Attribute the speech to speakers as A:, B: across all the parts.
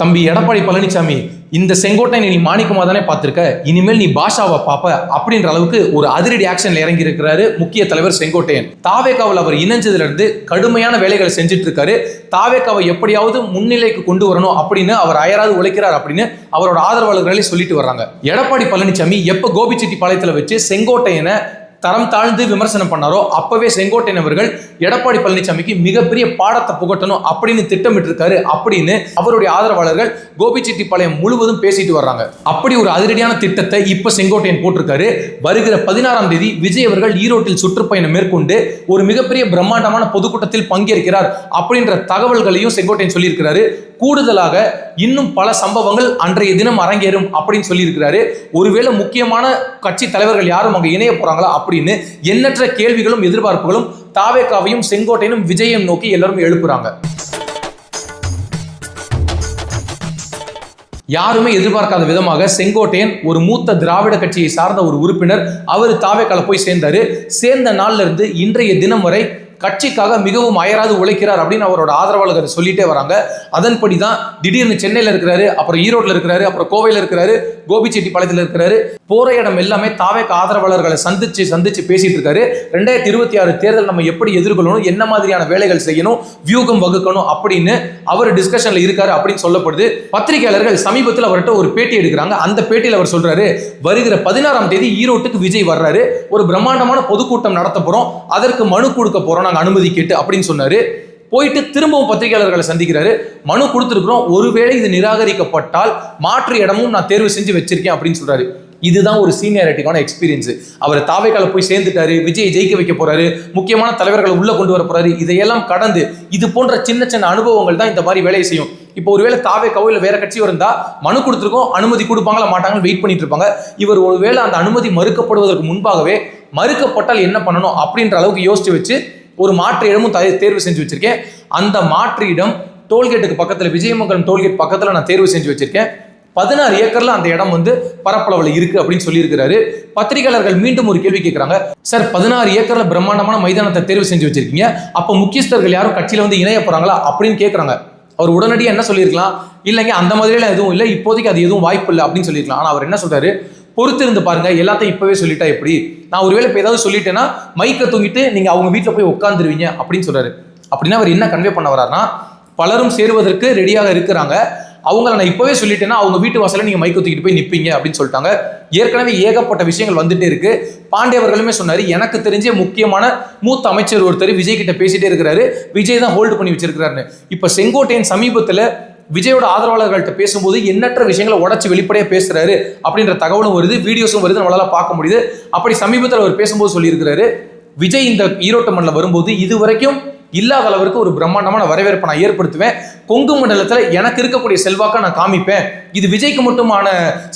A: தம்பி எடப்பாடி பழனிசாமி இந்த செங்கோட்டை நீ மாணிக்கமா தானே பார்த்துருக்க? இனிமேல் நீ பாஷாவை பார்ப்ப அப்படின்ற அளவுக்கு ஒரு அதிரடி ஆக்ஷன்ல இறங்கி இருக்கிறாரு முக்கிய தலைவர் செங்கோட்டையன். தாவேக்காவில் அவர் இணைஞ்சதுல இருந்து கடுமையான வேலைகளை செஞ்சுட்டு இருக்காரு தாவேக்காவை எப்படியாவது முன்னிலைக்கு கொண்டு வரணும் அப்படின்னு அவர் அயராது உழைக்கிறார் அப்படின்னு அவரோட ஆதரவாளர்களே சொல்லிட்டு வர்றாங்க. எடப்பாடி பழனிசாமி எப்ப கோபிச்செட்டிப்பாளையத்துல வச்சு செங்கோட்டையனை தரம் தாழ்ந்து விமர்சனம் பண்ணாரோ அப்பவே செங்கோட்டையன் அவர்கள் எடப்பாடி பழனிசாமிக்கு மிகப்பெரிய பாடத்தை புகட்டணும் அப்படின்னு திட்டமிட்டு இருக்காரு அப்படின்னு அவருடைய ஆதரவாளர்கள் கோபிச்செட்டிப்பாளையம் முழுவதும் பேசிட்டு வர்றாங்க. அப்படி ஒரு அதிரடியான திட்டத்தை இப்ப செங்கோட்டையன் போட்டிருக்காரு. வருகிற பதினாறாம் தேதி விஜய் அவர்கள் ஈரோட்டில் சுற்றுப்பயணம் மேற்கொண்டு ஒரு மிகப்பெரிய பிரம்மாண்டமான பொதுக்கூட்டத்தில் பங்கேற்கிறார் அப்படின்ற தகவல்களையும் செங்கோட்டையன் சொல்லியிருக்கிறாரு. கூடுதலாக இன்னும் பல சம்பவங்கள் அன்றைய தினம் அரங்கேறும் அப்படின்னு சொல்லியிருக்கிறாரு. ஒருவேளை முக்கியமான கட்சி தலைவர்கள் யாரும் அங்கே இணைய போகிறாங்களா அப்படின்னு எண்ணற்ற கேள்விகளும் எதிர்பார்ப்புகளும் தாவேக்காவையும் செங்கோட்டையனும் விஜயம் நோக்கி எல்லாரும் எழுப்புறாங்க. யாருமே எதிர்பார்க்காத விதமாக செங்கோட்டையன் ஒரு மூத்த திராவிட கட்சியை சார்ந்த ஒரு உறுப்பினர் அவர் தாவேக்கால போய் சேர்ந்தாரு. சேர்ந்த நாள்ல இருந்து இன்றைய தினம் வரை கட்சிக்காக மிகவும் அயராது உழைக்கிறார் அப்படின்னு அவரோட ஆதரவாளர்கள் சொல்லிட்டே வராங்க. அதன்படி தான் திடீர்னு சென்னையில் இருக்கிறாரு அப்புறம் ஈரோட்டில் இருக்கிறாரு அப்புறம் கோவையில் இருக்கிறாரு கோபிச்செட்டிப்பாளையத்தில் இருக்கிறாரு. போற இடம் எல்லாமே தாவேக்க ஆதரவாளர்களை சந்திச்சு சந்திச்சு பேசிட்டு இருக்காரு. ரெண்டாயிரத்தி இருபத்தி ஆறு தேர்தல் நம்ம எப்படி எதிர்கொள்ளணும் என்ன மாதிரியான வேலைகள் செய்யணும் வியூகம் வகுக்கணும் அப்படின்னு அவர் டிஸ்கஷன்ல இருக்காரு அப்படின்னு சொல்லப்படுது. பத்திரிகையாளர்கள் சமீபத்தில் அவர்கிட்ட ஒரு பேட்டி எடுக்கிறாங்க. அந்த பேட்டியில் அவர் சொல்றாரு வருகிற பதினாறாம் தேதி ஈரோட்டுக்கு விஜய் வர்றாரு. ஒரு பிரம்மாண்டமான பொதுக்கூட்டம் நடத்த போறோம். அதற்கு மனு கொடுக்க போறோம். நாங்கள் அனுமதி கேட்டு அப்படின்னு சொன்னாரு. போயிட்டு திரும்பவும் பத்திரிகையாளர்களை சந்திக்கிறாரு. மனு கொடுத்துருக்குறோம். ஒருவேளை இது நிராகரிக்கப்பட்டால் மாற்று இடமும் நான் தேர்வு செஞ்சு வச்சிருக்கேன் அப்படின்னு சொல்றாரு. இதுதான் ஒரு சீனியாரிட்டிக்கான எக்ஸ்பீரியன்ஸ் அவர் தாவைக்கால போய் சேர்ந்துட்டாரு. விஜய் ஜெயிக்க வைக்க போறாரு. முக்கியமான தலைவர்களை உள்ள கொண்டு வர போறாரு. இதையெல்லாம் கடந்து இது போன்ற சின்ன சின்ன அனுபவங்கள் தான் இந்த மாதிரி வேலையை செய்யும். இப்போ ஒருவேளை தாவே கவையில் வேற கட்சி இருந்தா மனு கொடுத்துருக்கோம். அனுமதி கொடுப்பாங்களா மாட்டாங்கன்னு வெயிட் பண்ணிட்டு இருப்பாங்க. இவர் ஒருவேளை அந்த அனுமதி மறுக்கப்படுவதற்கு முன்பாகவே மறுக்கப்பட்டால் என்ன பண்ணணும் அப்படின்ற அளவுக்கு யோசிச்சு வச்சு ஒரு மாற்று இடமும் தேர்வு செஞ்சு வச்சிருக்கேன். அந்த மாற்று இடம் டோல்கேட்டுக்கு பக்கத்தில் விஜயமங்கலம் டோல்கேட் பக்கத்தில் நான் தேர்வு செஞ்சு வச்சிருக்கேன். பதினாறு ஏக்கர்ல அந்த இடம் வந்து பரப்பளவில் இருக்கு அப்படின்னு சொல்லியிருக்கிறாரு. பத்திரிகையாளர்கள் மீண்டும் ஒரு கேள்வி கேட்குறாங்க சார் பதினாறு ஏக்கர்ல பிரம்மாண்டமான மைதானத்தை தேர்வு செஞ்சு வச்சிருக்கீங்க. அப்போ முக்கியஸ்தர்கள் யாரும் கட்சியில வந்து இணைய போறாங்களா? அப்படின்னு கேட்குறாங்க அவர் உடனடியாக என்ன சொல்லியிருக்கலாம்? இல்லைங்க அந்த மாதிரியெல்லாம் எதுவும் இல்லை. இப்போதைக்கு அது எதுவும் வாய்ப்பு இல்லை அப்படின்னு சொல்லியிருக்கலாம். ஆனால் அவர் என்ன சொல்கிறாரு பொறுத்திருந்து பாருங்க. எல்லாத்தையும் இப்பவே சொல்லிட்டா எப்படி? நான் ஒருவேளை இப்போ ஏதாவது சொல்லிட்டேன்னா மைக்கை தூங்கிட்டு நீங்க அவங்க வீட்டில் போய் உட்காந்துருவீங்க அப்படின்னு சொல்றாரு. அப்படின்னா அவர் என்ன கன்வே பண்ண வர்றாருன்னா பலரும் சேருவதற்கு ரெடியாக இருக்கிறாங்க. அவங்கள நான் இப்பவே சொல்லிட்டேன்னா அவங்க வீட்டு வாசல நீங்க மைக்கை தூக்கிட்டு போய் நிப்பீங்க அப்படின்னு சொல்லிட்டாங்க. ஏற்கனவே ஏகப்பட்ட விஷயங்கள் வந்துட்டே இருக்கு. பாண்டியவர்களுமே சொன்னாரு எனக்கு தெரிஞ்ச முக்கியமான மூத்த அமைச்சர் ஒருத்தர் விஜய் கிட்ட பேசிட்டே இருக்கிறாரு. விஜய் தான் ஹோல்டு பண்ணி வச்சிருக்கிறாரு இப்ப செங்கோட்டையன் சமீபத்துல விஜயோட ஆதரவாளர்கள்ட்ட பேசும்போது எண்ணற்ற விஷயங்களை உடச்சி வெளிப்படையாக பேசுறாரு அப்படின்ற தகவலும் வருது வீடியோஸும் வருது நம்மளால பார்க்க முடியுது. அப்படி சமீபத்தில் அவர் பேசும்போது சொல்லியிருக்கிறாரு விஜய் இந்த ஈரோட்டு மண்ணில் வரும்போது இது வரைக்கும் இல்லாத அளவிற்கு ஒரு பிரம்மாண்டமான வரவேற்பை நான் ஏற்படுத்துவேன். கொங்கு மண்டலத்தில் எனக்கு இருக்கக்கூடிய செல்வாக்கை நான் காமிப்பேன். இது விஜய்க்கு மட்டுமான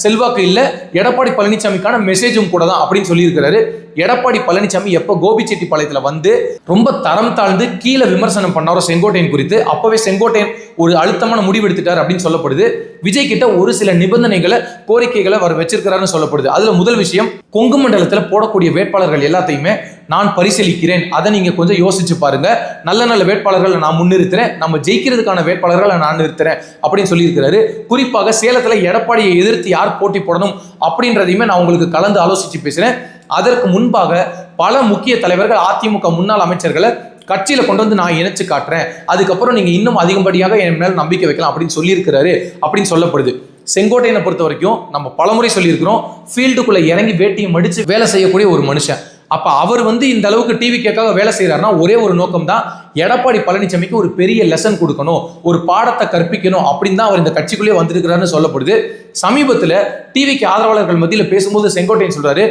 A: செல்வாக்கு இல்லை எடப்பாடி பழனிசாமிக்கான மெசேஜும் கூட தான் அப்படின்னு சொல்லியிருக்கிறாரு. எடப்பாடி பழனிசாமி எப்போ கோபிச்செட்டிப்பாளையத்தில் வந்து ரொம்ப தரம் தாழ்ந்து கீழே விமர்சனம் பண்ணாரோ செங்கோட்டையன் குறித்து அப்போவே செங்கோட்டையன் ஒரு அழுத்தமான முடிவு எடுத்துட்டார் அப்படின்னு சொல்லப்படுது. விஜய் கிட்ட ஒரு சில நிபந்தனைகளை கோரிக்கைகளை அவர் வச்சிருக்கிறாருன்னு சொல்லப்படுது. அதுல முதல் விஷயம் கொங்கு மண்டலத்தில் போடக்கூடிய வேட்பாளர்கள் எல்லாத்தையுமே நான் பரிசீலிக்கிறேன். அதை நீங்க கொஞ்சம் யோசிச்சு பாருங்க. நல்ல நல்ல வேட்பாளர்களை நான் முன்னிறுத்துறேன். நம்ம ஜெயிக்கிறதுக்கான வேட்பாளர்களை நான் நிறுத்துறேன் அப்படின்னு சொல்லியிருக்கிறாரு. குறிப்பாக சேலத்துல எடப்பாடியை எதிர்த்து யார் போட்டி போடணும் அப்படின்றதையுமே நான் உங்களுக்கு கலந்து ஆலோசிச்சு பேசுறேன். அதற்கு முன்பாக பல முக்கிய தலைவர்கள் அதிமுக முன்னாள் அமைச்சர்களை கட்சியில கொண்டு வந்து நான் இணைச்சு காட்டுறேன். அதுக்கப்புறம் நீங்க இன்னும் அதிகப்படியாக என் மேல நம்பிக்கை வைக்கலாம் அப்படின்னு சொல்லியிருக்கிறாரு அப்படின்னு சொல்லப்படுது. செங்கோட்டையனை பொறுத்த வரைக்கும் நம்ம பலமுறை சொல்லியிருக்கிறோம். ஃபீல்டுக்குள்ள இறங்கி வேட்டியை மடிச்சு வேலை செய்யக்கூடிய ஒரு மனுஷன். அப்ப அவர் வந்து இந்த அளவுக்கு டிவி கேட்காக வேலை செய்யறாருன்னா ஒரே ஒரு நோக்கம் தான் எடப்பாடி பழனிசாமிக்கு ஒரு பெரிய லெசன் கொடுக்கணும். ஒரு பாடத்தை கற்பிக்கணும் அப்படின்னு தான் அவர் இந்த கட்சிக்குள்ளேயே வந்திருக்கிறாருன்னு சொல்லப்படுது. சமீபத்துல டிவிக்கு ஆதரவாளர்கள் மத்தியில் பேசும்போது செங்கோட்டையன் சொல்றாரு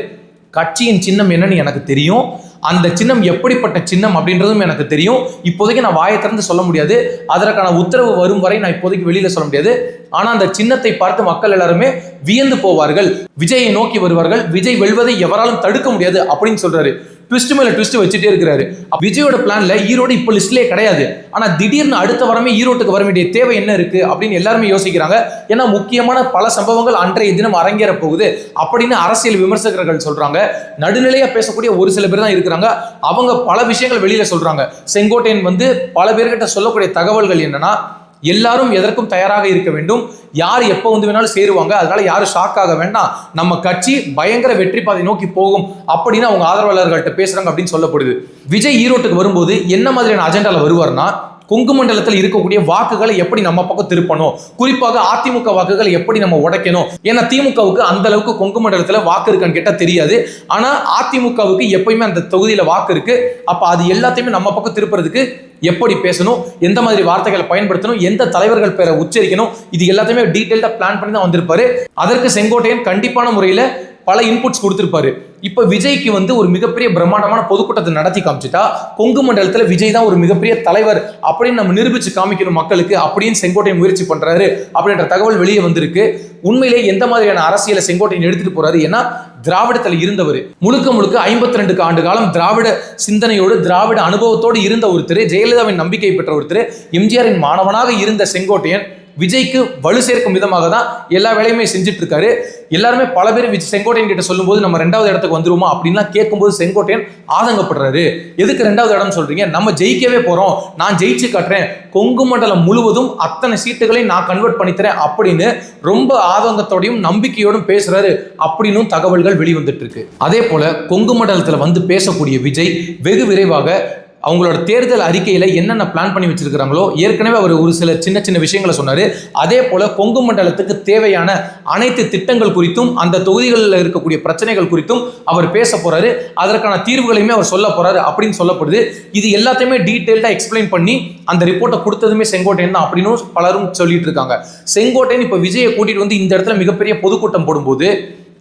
A: கட்சியின் சின்னம் என்னன்னு எனக்கு தெரியும். அந்த சின்னம் எப்படிப்பட்ட சின்னம் அப்படின்றதும் எனக்கு தெரியும். இப்போதைக்கு நான் வாயை திறந்து சொல்ல முடியாது. அதற்கான உத்தரவு வரும் வரை நான் இப்போதைக்கு வெளியில சொல்ல முடியாது. ஆனா அந்த சின்னத்தை பார்த்து மக்கள் எல்லாருமே வியந்து போவார்கள். விஜயை நோக்கி வருவார்கள். விஜய் வெல்வதை எவராலும் தடுக்க முடியாது அப்படின்னு சொல்றாரு. ட்விஸ்ட் மேல ட்விஸ்ட் வச்சுட்டே இருக்கிறாரு. விஜயோட பிளான்ல ஈரோடு இப்போ லிஸ்ட்லேயே கிடையாது. ஆனா திடீர்னு அடுத்த வாரமே ஈரோட்டுக்கு வர வேண்டிய தேவை என்ன இருக்கு அப்படின்னு எல்லாருமே யோசிக்கிறாங்க. ஏன்னா முக்கியமான பல சம்பவங்கள் அன்றைய தினம் அரங்கேற போகுது. அப்படின்னு அரசியல் விமர்சகர்கள் சொல்றாங்க. நடுநிலையா பேசக்கூடிய ஒரு சில பேர் தான் இருக்கிறாங்க. அவங்க பல விஷயங்கள் வெளியில சொல்றாங்க. செங்கோட்டையன் வந்து பல பேர்கிட்ட சொல்லக்கூடிய தகவல்கள் என்னன்னா எல்லாரும் எதற்கும் தயாராக இருக்க வேண்டும். யார் எப்போ வந்து வேணாலும் சேருவாங்க. அதனால யாரும் ஷாக் ஆக வேண்டாம். நம்ம கட்சி பயங்கர வெற்றி பாதை நோக்கி போகும் அப்படின்னு அவங்க ஆதரவாளர்கள்ட்ட பேசுறாங்க அப்படின்னு சொல்லப்படுது. விஜய் ஈரோட்டுக்கு வரும்போது என்ன மாதிரியான அஜெண்டால வருவார்னா கொங்கு மண்டலத்தில் இருக்கக்கூடிய வாக்குகளை எப்படி நம்ம பக்கம் திருப்பணும்? குறிப்பாக அதிமுக வாக்குகளை எப்படி நம்ம உடைக்கணும்? ஏன்னா திமுகவுக்கு அந்த அளவுக்கு கொங்கு மண்டலத்தில் வாக்கு இருக்கான்னு கேட்டால் தெரியாது. ஆனால் அதிமுகவுக்கு எப்பயுமே அந்த தொகுதியில் வாக்கு இருக்கு. அப்போ அது எல்லாத்தையுமே நம்ம பக்கம் திருப்புறதுக்கு எப்படி பேசணும் எந்த மாதிரி வார்த்தைகளை பயன்படுத்தணும் எந்த தலைவர்கள் பேரை உச்சரிக்கணும் இது எல்லாத்தையுமே டீட்டெயில்டா பிளான் பண்ணி தான் வந்திருப்பாரு. அதற்கு செங்கோட்டையன் கண்டிப்பான முறையில பல இன்புட்ஸ் கொடுத்திருப்பாரு. இப்ப விஜய்க்கு வந்து ஒரு மிகப்பெரிய பிரம்மாண்டமான பொதுக்கூட்டத்தை நடத்தி காமிச்சிட்டா கொங்கு மண்டலத்துல விஜய் தான் ஒரு மிகப்பெரிய தலைவர் அப்படின்னு நம்ம நிரூபிச்சு காமிக்கணும் மக்களுக்கு அப்படின்னு செங்கோட்டையன் முயற்சி பண்றாரு அப்படின்ற தகவல் வெளியே வந்திருக்கு. உண்மையிலே எந்த மாதிரியான அரசியலை செங்கோட்டையன் எடுத்துட்டு போறாரு? ஏன்னா திராவிடத்தில் இருந்தவர். முழுக்க முழுக்க ஐம்பத்தி ரெண்டுக்கு ஆண்டு காலம் திராவிட சிந்தனையோடு திராவிட அனுபவத்தோடு இருந்த ஒருத்தர் ஜெயலலிதாவின் நம்பிக்கை பெற்ற ஒருத்தர் எம்ஜிஆரின் மாணவனாக இருந்த செங்கோட்டையன். விஜய்க்கு வலு சேர்க்கும் விதமாக தான் எல்லா வேலையுமே செஞ்சுட்டு இருக்காரு எல்லாருமே பல பேர் விஜய் செங்கோட்டையன் கிட்ட சொல்லும்போது நம்ம ரெண்டாவது இடத்துக்கு வந்துருவோமா அப்படின்லாம் கேட்கும்போது செங்கோட்டையன் ஆதங்கப்படுறாரு. எதுக்கு ரெண்டாவது இடம் சொல்றீங்க? நம்ம ஜெயிக்கவே போறோம். நான் ஜெயிச்சு காட்டுறேன். கொங்கு மண்டலம் முழுவதும் அத்தனை சீட்டுகளையும் நான் கன்வெர்ட் பண்ணித்தரேன் அப்படின்னு ரொம்ப ஆதங்கத்தோடையும் நம்பிக்கையோடும் பேசுறாரு அப்படின்னும் தகவல்கள் வெளிவந்துட்டு இருக்கு அதே போல கொங்கு மண்டலத்துல வந்து பேசக்கூடிய விஜய் வெகு விரைவாக அவங்களோட தேர்தல் அறிக்கையில் என்னென்ன பிளான் பண்ணி வச்சிருக்கிறாங்களோ ஏற்கனவே அவர் ஒரு சில சின்ன சின்ன விஷயங்களை சொன்னார். அதே போல் கொங்கு மண்டலத்துக்கு தேவையான அனைத்து திட்டங்கள் குறித்தும் அந்த தொகுதிகளில் இருக்கக்கூடிய பிரச்சனைகள் குறித்தும் அவர் பேச போகிறாரு அதற்கான தீர்வுகளையுமே அவர் சொல்ல போகிறாரு அப்படின்னு சொல்லப்படுது. இது எல்லாத்தையுமே டீட்டெயில்டாக எக்ஸ்பிளைன் பண்ணி அந்த ரிப்போர்ட்டை கொடுத்ததுமே செங்கோட்டையன் தான் அப்படின்னு பலரும் சொல்லிட்டு இருக்காங்க. செங்கோட்டையன் இப்போ விஜயை கூட்டிகிட்டு வந்து இந்த இடத்துல மிகப்பெரிய பொதுக்கூட்டம் போடும்போது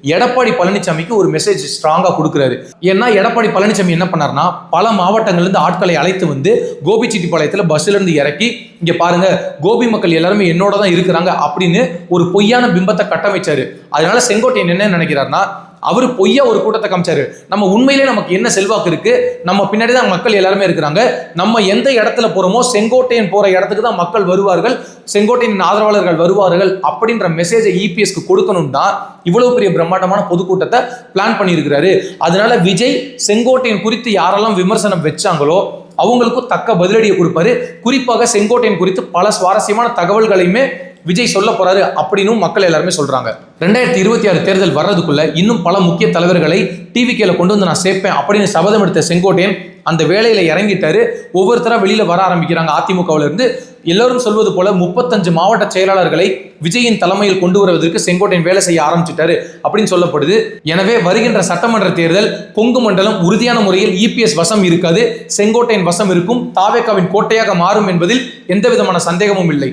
A: எடப்பாடி பழனிசாமிக்கு ஒரு மெசேஜ் ஸ்ட்ராங்காக கொடுக்குறாரு. ஏன்னா எடப்பாடி பழனிசாமி என்ன பண்ணாருன்னா பல மாவட்டங்கள்லேருந்து ஆட்களை அழைத்து வந்து கோபிச்செட்டிப்பாளையத்தில் பஸ்ல இறக்கி இங்கே பாருங்க கோபி மக்கள் எல்லாருமே என்னோட தான் இருக்கிறாங்க அப்படின்னு ஒரு பொய்யான பிம்பத்தை கட்டமைச்சாரு. அதனால செங்கோட்டையன் என்ன நினைக்கிறாருன்னா அவர் பொய்யா ஒரு கூட்டத்தை காமிச்சாரு. நம்ம உண்மையிலே நமக்கு என்ன செல்வாக்கு இருக்கு? நம்ம பின்னாடி தான் மக்கள் எல்லாருமே இருக்கிறாங்க. நம்ம எந்த இடத்துல போறோமோ செங்கோட்டையன் போற இடத்துக்கு தான் மக்கள் வருவார்கள். செங்கோட்டையின் ஆதரவாளர்கள் வருவார்கள் அப்படின்ற மெசேஜை இபிஎஸ்க்கு கொடுக்கணும் தான் இவ்வளவு பெரிய பிரம்மாண்டமான பொதுக்கூட்டத்தை பிளான் பண்ணியிருக்கிறாரு. அதனால விஜய் செங்கோட்டையன் குறித்து யாரெல்லாம் விமர்சனம் வச்சாங்களோ அவங்களுக்கும் தக்க பதிலடியை கொடுப்பாரு. குறிப்பாக செங்கோட்டையன் குறித்து பல சுவாரஸ்யமான தகவல்களையுமே விஜய் சொல்ல போறாரு அப்படின்னும் மக்கள் எல்லாருமே சொல்றாங்க. ரெண்டாயிரத்தி இருபத்தி ஆறு தேர்தல் வர்றதுக்குள்ள இன்னும் பல முக்கிய தலைவர்களை டிவி கேல கொண்டு வந்து நான் சேர்ப்பேன் அப்படின்னு சபதம் எடுத்த செங்கோட்டையன் அந்த வேலையில இறங்கிட்டாரு. ஒவ்வொருத்தரா வெளியில வர ஆரம்பிக்கிறாங்க அதிமுகவுல இருந்து. எல்லாரும் சொல்வது போல முப்பத்தஞ்சு மாவட்ட செயலாளர்களை விஜயின் தலைமையில் கொண்டு வருவதற்கு செங்கோட்டையன் வேலை செய்ய ஆரம்பிச்சிட்டாரு அப்படின்னு சொல்லப்படுது. எனவே வருகின்ற சட்டமன்ற தேர்தல் கொங்கு மண்டலம் உறுதியான முறையில் இபிஎஸ் வசம் இருக்காது. செங்கோட்டையன் வசம் இருக்கும். தாவேக்காவின் கோட்டையாக மாறும் என்பதில் எந்த விதமான சந்தேகமும் இல்லை.